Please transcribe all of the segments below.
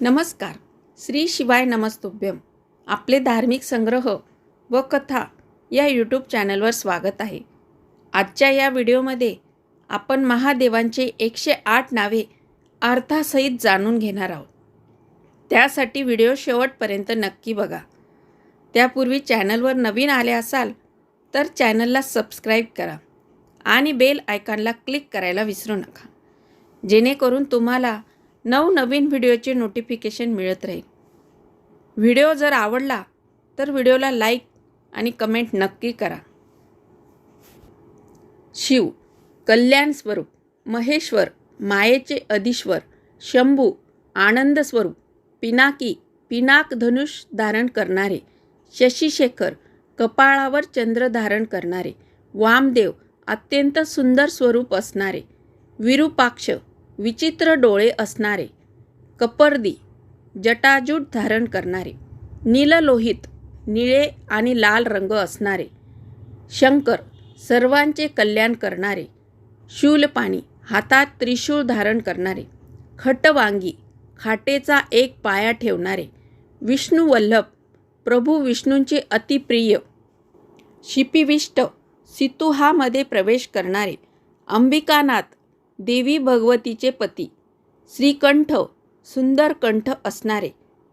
नमस्कार. श्री शिवाय नमस्तुभ्यम. आपले धार्मिक संग्रह व कथा या यूट्यूब चॅनलवर स्वागत आहे. आजच्या या व्हिडिओमध्ये आपण महादेवांचे एकशे आठ नावे अर्थासहित जाणून घेणार आहोत. त्यासाठी व्हिडिओ शेवटपर्यंत नक्की बघा. त्यापूर्वी चॅनलवर नवीन आले असाल तर चॅनलला सबस्क्राईब करा आणि बेल आयकॉनला क्लिक करायला विसरू नका. जेणेकरून तुम्हाला नवनवीन व्हिडिओचे नोटिफिकेशन मिळत राहील. व्हिडिओ जर आवडला तर व्हिडिओला लाईक आणि कमेंट नक्की करा. शिव कल्याण स्वरूप महेश्वर मायेचे अधिश्वर शंभू आनंद स्वरूप पिनाकी पिनाक धनुष धारण करणारे शशीशेखर कपाळावर चंद्र धारण करणारे वामदेव अत्यंत सुंदर स्वरूप असणारे विरूपाक्ष विचित्र डोळे असणारे कपर्दी जटाजूट धारण करणारे नीललोहित निळे आणि लाल रंग असणारे शंकर सर्वांचे कल्याण करणारे शूलपाणी हातात त्रिशूळ धारण करणारे खटवांगी खाटेचा एक पाया ठेवणारे विष्णुवल्लभ प्रभू विष्णूंचे अतिप्रिय शिपिविष्ट सितुहामध्ये प्रवेश करणारे अंबिकानाथ देवी भगवतीचे पती. श्रीकंठ सुंदर कंठ असणारे.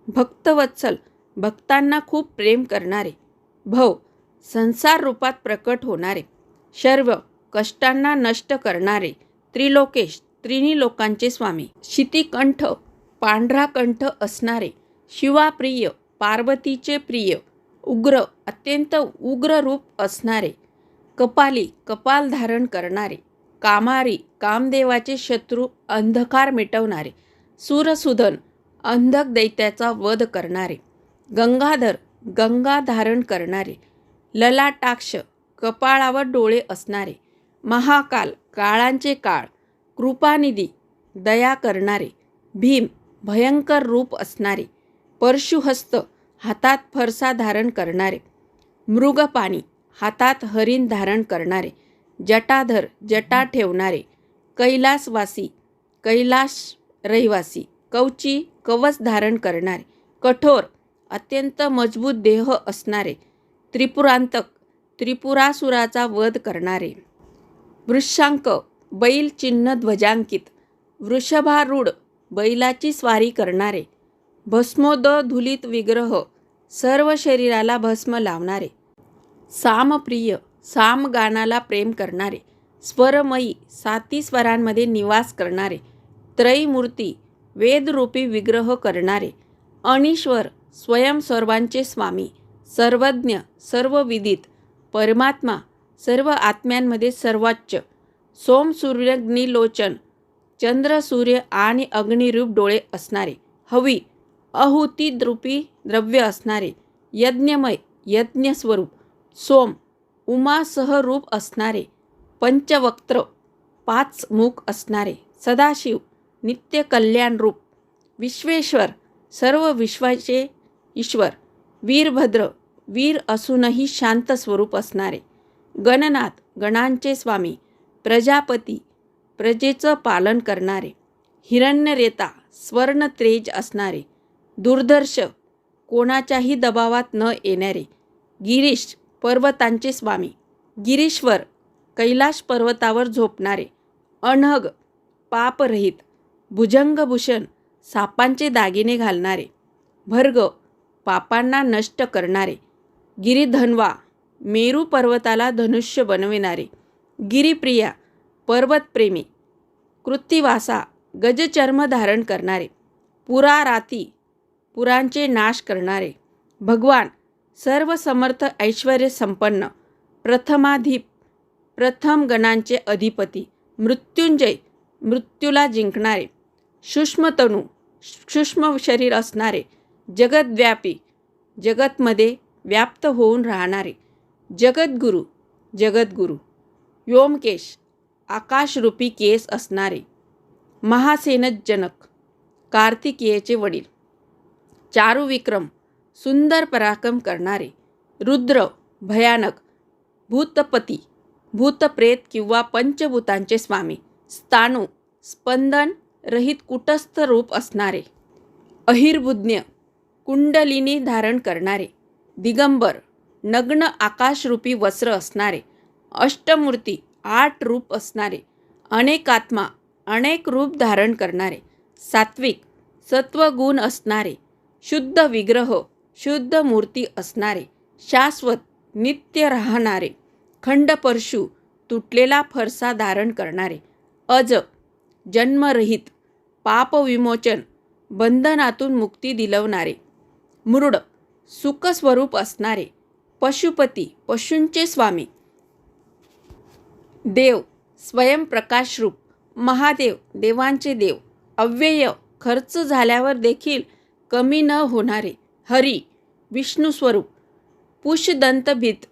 भक्तवत्सल भक्तांना खूप प्रेम करणारे. भव संसार रूपात प्रकट होणारे. शर्व कष्टांना नष्ट करणारे. त्रिलोकेश त्रिनी लोकांचे स्वामी. शितिकंठ पांढरा कंठ असणारे. शिवाप्रिय पार्वतीचे प्रिय. उग्र अत्यंत उग्र रूप असणारे. कपाली कपाल धारण करणारे. कामारी कामदेवाचे शत्रू अंधकार मिटवणारे सूरसुधन अंधक दैत्याचा वध करणारे गंगाधर गंगा धारण करणारे ललाटाक्ष कपाळावर डोळे असणारे महाकाल काळांचे काळ कृपानिधी दया करणारे भीम भयंकर रूप असणारे परशुहस्त हातात फरसा धारण करणारे मृगपाणी हातात हरिण धारण करणारे जटाधर जटा ठेवणारे कैलासवासी कैलास रहिवासी कवची कवच धारण करणारे कठोर अत्यंत मजबूत देह असणारे त्रिपुरांतक त्रिपुरासुराचा वध करणारे. वृक्षांक बैल चिन्ह ध्वजांकित वृषभारूढ बैलाची स्वारी करणारे भस्मोद धुलित विग्रह सर्व शरीराला भस्म लावणारे. सामप्रिय सामगानाला प्रेम करणारे स्वरमयी साती स्वरांमध्ये निवास करणारे त्रयमूर्ती वेदरूपी विग्रह करणारे अनिश्वर स्वयं सर्वांचे स्वामी सर्वज्ञ सर्व विदित परमात्मा सर्व आत्म्यांमध्ये सर्वोच्च सोम सूर्यग्निलोचन चंद्र सूर्य आणि अग्निरूप डोळे असणारे हवी अहुतीद्रुपी द्रव्य असणारे यज्ञमय यज्ञस्वरूप सोम उमासह रूप असणारे पंचवक्त्र पाच मुख असणारे सदाशिव नित्य कल्याण रूप विश्वेश्वर सर्व विश्वाचे ईश्वर वीरभद्र वीर असूनही शांत स्वरूप असणारे गणनाथ गणांचे स्वामी प्रजापती प्रजेचं पालन करणारे हिरण्यरेता स्वर्णत्रेज असणारे दुर्दर्श कोणाच्याही दबावात न येणारे गिरीश पर्वतांचे स्वामी. गिरीश्वर कैलाश पर्वतावर झोपणारे. अनहग पापरहित भुजंगभूषण सापांचे दागिने घालणारे. भर्ग पापांना नष्ट करणारे. गिरीधनवा मेरू पर्वताला धनुष्य बनविणारे. गिरिप्रिया पर्वतप्रेमी कृत्तिवासा गजचर्म धारण करणारे. पुराराती पुरांचे नाश करणारे. भगवान सर्व समर्थ ऐश्वर संपन्न. प्रथमाधिप प्रथम गणांचे अधिपती. मृत्युंजय मृत्यूला जिंकणारे. सूक्ष्मतनू सूक्ष्म शरीर असणारे. जगद्व्यापी जगतमध्ये व्याप्त होऊन राहणारे. जगद्गुरू जगद्गुरू. व्योमकेश आकाशरूपी केस असणारे. महासेनजनक कार्तिकेयचे वडील. चारुविक्रम सुंदर पराक्रम करणारे रुद्र भयानक भूतपती भूतप्रेत किंवा पंचभूतांचे स्वामी स्थाणू स्पंदन रहित कुटस्थ रूप असणारे अहिर्बुज्ञ कुंडलिनी धारण करणारे दिगंबर नग्न आकाशरूपी वस्त्र असणारे अष्टमूर्ती आठ रूप असणारे अनेकात्मा अनेक रूप धारण करणारे सात्विक सत्वगुण असणारे शुद्ध विग्रह शुद्ध मूर्ती असणारे शाश्वत नित्य राहणारे खंडपरशु तुटलेला फरसा धारण करणारे अज जन्मरहित पापविमोचन बंधनातून मुक्ती दिलवणारे मृड सुखस्वरूप असणारे पशुपती पशूंचे स्वामी देव स्वयंप्रकाशरूप महादेव देवांचे देव अव्यय खर्च झाल्यावर देखील कमी न होणारे हरी विष्णुस्वरूप पुषदंतभीत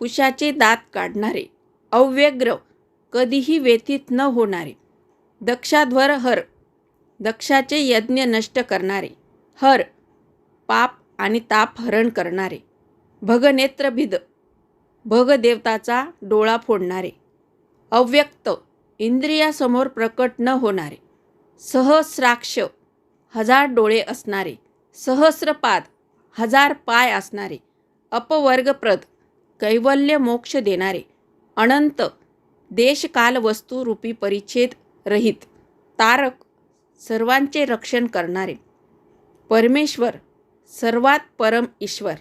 पुषाचे दात काढणारे अव्यग्र कधीही व्यथित न होणारे दक्षाध्वर हर दक्षाचे यज्ञ नष्ट करणारे हर पाप आणि ताप हरण करणारे भगनेत्रभिद भगदेवताचा डोळा फोडणारे अव्यक्त इंद्रियासमोर प्रकट न होणारे सहस्राक्ष हजार डोळे असणारे सहस्रपाद हजार पाय असणारे अपवर्गप्रद कैवल्य मोक्ष देणारे अनंत देशकाल वस्तू रूपी परिच्छेद रहित तारक सर्वांचे रक्षण करणारे परमेश्वर सर्वात परम ईश्वर.